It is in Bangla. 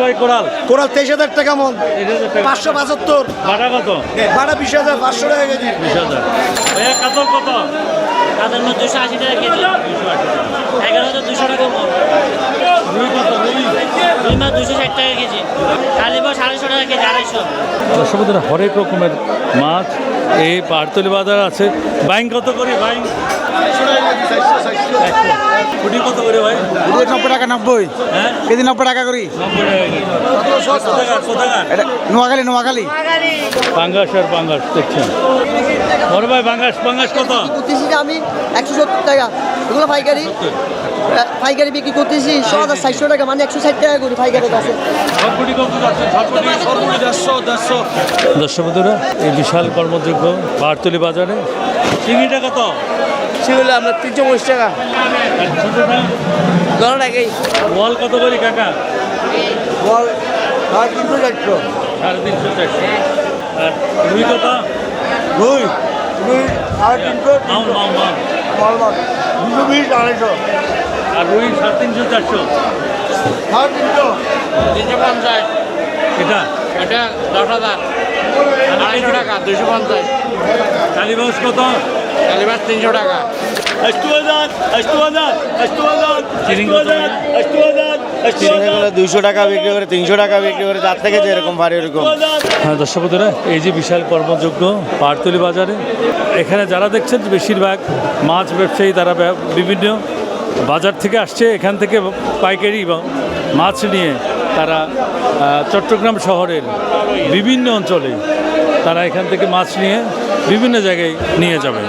ভাই কোরাল। কোরাল তেইশ হাজার টাকা মন। পাঁচশো পঁচাত্তর। বাটা কত? ভাড়া বিশ হাজার পাঁচশো টাকা কেজি। বিশ হাজার। ভাইয়া কাতল কত? মধ্যে দুশো আশি টাকা কেজি। এগারো হাজার দুশো টাকা মন। রুই দুই মাছ দুশো ষাট টাকা কেজি। আড়াইশো টাকা কেজি আড়াইশো। দর্শকদের হরেক রকমের মাছ এই পারতলি বাজার আছে। বাইং কত করে বাইং? কুটি কত করে ভাই? নব্বই টাকা নব্বই। হ্যাঁ? কেজি নব্বই টাকা করি। নোয়াখালী নোয়াখালী। পাঙ্গাস আর পাঙ্গাস দেখছেন। বড় ভাই পাঙ্গাস পাঙ্গাস কত? আমি একশো সত্তর টাকা। এগুলো পাইকারি। পাইকারি বিক্রি করতেছি ছ হাজার ষাটশো টাকা মানে একশো ষাট টাকা করি পাইকারের কাছে। দর্শক বন্ধুরা এই বিশাল কর্মযোগ্য পারতলি বাজারে। চিংড়িটা কত সেগুলো আপনার তিনশো পঁচিশ টাকা। দশ টাকাই বল কত করে কাকা? বল সাড়ে তিনশো চারশো সাড়ে তিনশো চারশো আর রুই কত? দুই দুই সাড়ে তিনশো দুশো বিশ আড়াইশো। আর রুই সাড়ে তিনশো চারশো। তিনশো। পঞ্চাশ। এটা? এটা দশ হাজার। আড়াইশো টাকা দুশো পঞ্চাশ। কালীবাস কত? কালীবাস তিনশো টাকা। দুশো টাকা বিক্রি করে তিনশো টাকা বিক্রি করে তার থেকে যেরকম ভারী ওরকম। হ্যাঁ দর্শক এই যে বিশাল কর্মযোগ্য পারতলি বাজারে এখানে যারা দেখছেন বেশিরভাগ মাছ ব্যবসায়ী তারা বিভিন্ন বাজার থেকে আসছে, এখান থেকে পাইকারি এবং মাছ নিয়ে তারা চট্টগ্রাম শহরের বিভিন্ন অঞ্চলে তারা এখান থেকে মাছ নিয়ে বিভিন্ন জায়গায় নিয়ে যাবে।